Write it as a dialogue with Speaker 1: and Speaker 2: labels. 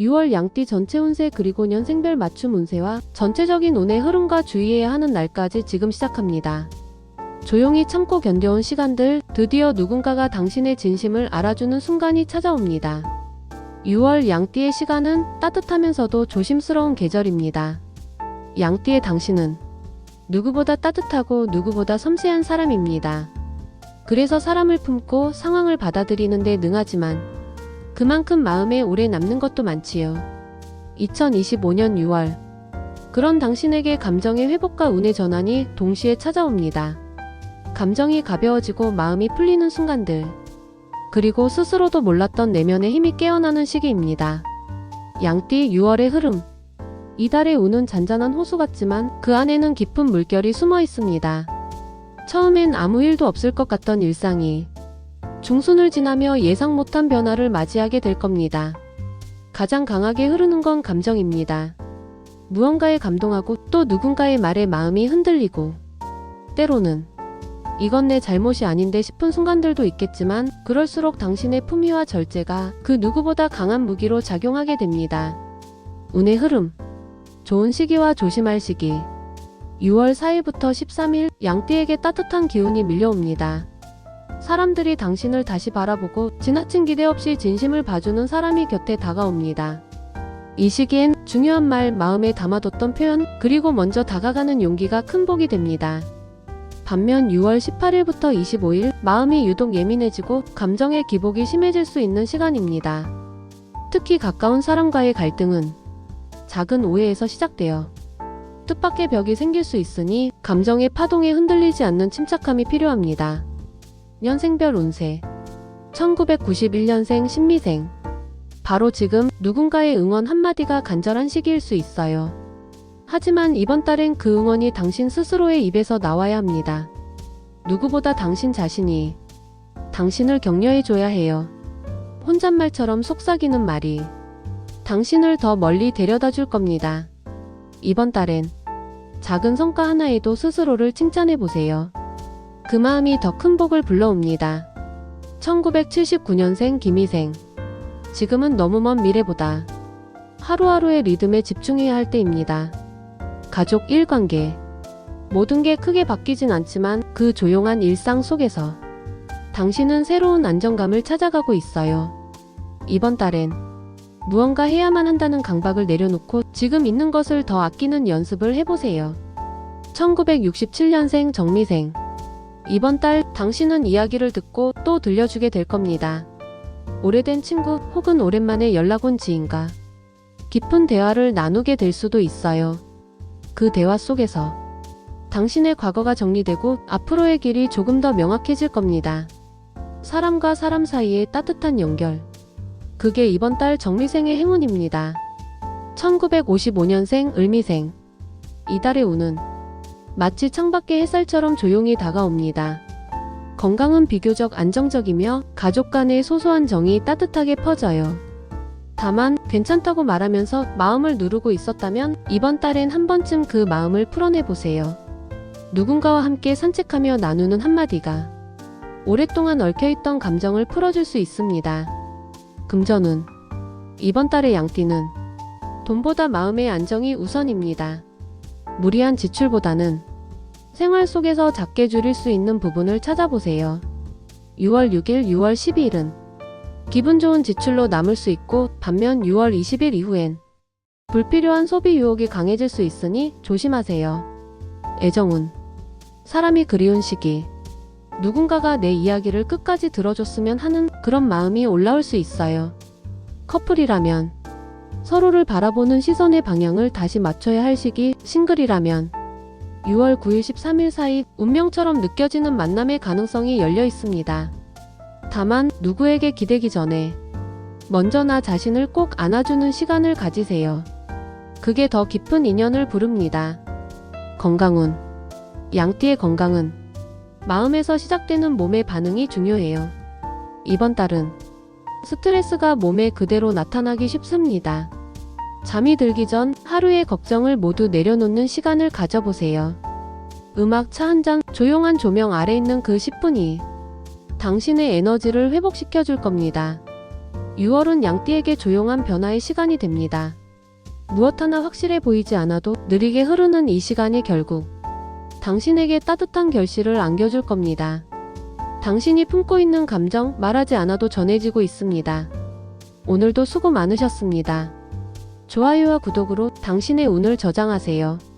Speaker 1: 6월 양띠 전체 운세 그리고 년생별 맞춤 운세와 전체적인 운의 흐름과 주의해야 하는 날까지 지금 시작합니다. 조용히 참고 견뎌온 시간들, 드디어 누군가가 당신의 진심을 알아주는 순간이 찾아옵니다. 6월 양띠의 시간은 따뜻하면서도 조심스러운 계절입니다. 양띠의 당신은 누구보다 따뜻하고 누구보다 섬세한 사람입니다. 그래서 사람을 품고 상황을 받아들이는데 능하지만 그만큼 마음에 오래 남는 것도 많지요. 2025년 6월. 그런 당신에게 감정의 회복과 운의 전환이 동시에 찾아옵니다. 감정이 가벼워지고 마음이 풀리는 순간들. 그리고 스스로도 몰랐던 내면의 힘이 깨어나는 시기입니다. 양띠 6월의 흐름. 이달의 운은 잔잔한 호수 같지만 그 안에는 깊은 물결이 숨어 있습니다. 처음엔 아무 일도 없을 것 같던 일상이 중순을 지나며 예상 못한 변화를 맞이하게 될 겁니다. 가장 강하게 흐르는 건 감정입니다. 무언가에 감동하고 또 누군가의 말에 마음이 흔들리고 때로는 이건 내 잘못이 아닌데 싶은 순간들도 있겠지만 그럴수록 당신의 품위와 절제가 그 누구보다 강한 무기로 작용하게 됩니다. 운의 흐름 좋은 시기와 조심할 시기 6월 4일부터 13일 양띠에게 따뜻한 기운이 밀려옵니다. 사람들이 당신을 다시 바라보고 지나친 기대 없이 진심을 봐주는 사람이 곁에 다가옵니다. 이 시기엔 중요한 말 마음에 담아뒀던 표현 그리고 먼저 다가가는 용기가 큰 복이 됩니다. 반면 6월 18일부터 25일 마음이 유독 예민해지고 감정의 기복이 심해질 수 있는 시간입니다. 특히 가까운 사람과의 갈등은 작은 오해에서 시작되어 뜻밖의 벽이 생길 수 있으니 감정의 파동에 흔들리지 않는 침착함이 필요합니다. 년생별 운세 1991년생 신미생 바로 지금 누군가의 응원 한마디가 간절한 시기일 수 있어요. 하지만 이번 달엔 그 응원이 당신 스스로의 입에서 나와야 합니다. 누구보다 당신 자신이 당신을 격려해줘야 해요. 혼잣말처럼 속삭이는 말이 당신을 더 멀리 데려다 줄 겁니다. 이번 달엔 작은 성과 하나에도 스스로를 칭찬해 보세요. 그 마음이 더 큰 복을 불러옵니다. 1979년생 김희생. 지금은 너무 먼 미래보다 하루하루의 리듬에 집중해야 할 때입니다. 가족 일관계. 모든 게 크게 바뀌진 않지만 그 조용한 일상 속에서 당신은 새로운 안정감을 찾아가고 있어요. 이번 달엔 무언가 해야만 한다는 강박을 내려놓고 지금 있는 것을 더 아끼는 연습을 해보세요. 1967년생 정미생. 이번 달 당신은 이야기를 듣고 또 들려주게 될 겁니다. 오래된 친구 혹은 오랜만에 연락 온 지인과 깊은 대화를 나누게 될 수도 있어요. 그 대화 속에서 당신의 과거가 정리되고 앞으로의 길이 조금 더 명확해질 겁니다. 사람과 사람 사이의 따뜻한 연결. 그게 이번 달 정미생의 행운입니다. 1955년생 을미생. 이달의 운은 마치 창밖의 햇살처럼 조용히 다가옵니다. 건강은 비교적 안정적이며 가족 간의 소소한 정이 따뜻하게 퍼져요. 다만 괜찮다고 말하면서 마음을 누르고 있었다면 이번 달엔 한 번쯤 그 마음을 풀어내 보세요. 누군가와 함께 산책하며 나누는 한마디가 오랫동안 얽혀있던 감정을 풀어줄 수 있습니다. 금전운 이번 달의 양띠는 돈보다 마음의 안정이 우선입니다. 무리한 지출보다는 생활 속에서 작게 줄일 수 있는 부분을 찾아보세요. 6월 6일, 6월 12일은 기분 좋은 지출로 남을 수 있고 반면 6월 20일 이후엔 불필요한 소비 유혹이 강해질 수 있으니 조심하세요. 애정운 사람이 그리운 시기 누군가가 내 이야기를 끝까지 들어줬으면 하는 그런 마음이 올라올 수 있어요. 커플이라면 서로를 바라보는 시선의 방향을 다시 맞춰야 할 시기, 싱글이라면 6월 9일 13일 사이 운명처럼 느껴지는 만남의 가능성이 열려 있습니다. 다만 누구에게 기대기 전에 먼저 나 자신을 꼭 안아주는 시간을 가지세요. 그게 더 깊은 인연을 부릅니다. 건강운 양띠의 건강은 마음에서 시작되는 몸의 반응이 중요해요. 이번 달은 스트레스가 몸에 그대로 나타나기 쉽습니다. 잠이 들기 전 하루의 걱정을 모두 내려놓는 시간을 가져보세요. 음악 차 한 잔, 조용한 조명 아래 있는 그 10분이 당신의 에너지를 회복시켜 줄 겁니다. 6월은 양띠에게 조용한 변화의 시간이 됩니다. 무엇 하나 확실해 보이지 않아도 느리게 흐르는 이 시간이 결국 당신에게 따뜻한 결실을 안겨줄 겁니다. 당신이 품고 있는 감정 말하지 않아도 전해지고 있습니다. 오늘도 수고 많으셨습니다. 좋아요와 구독으로 당신의 운을 저장하세요.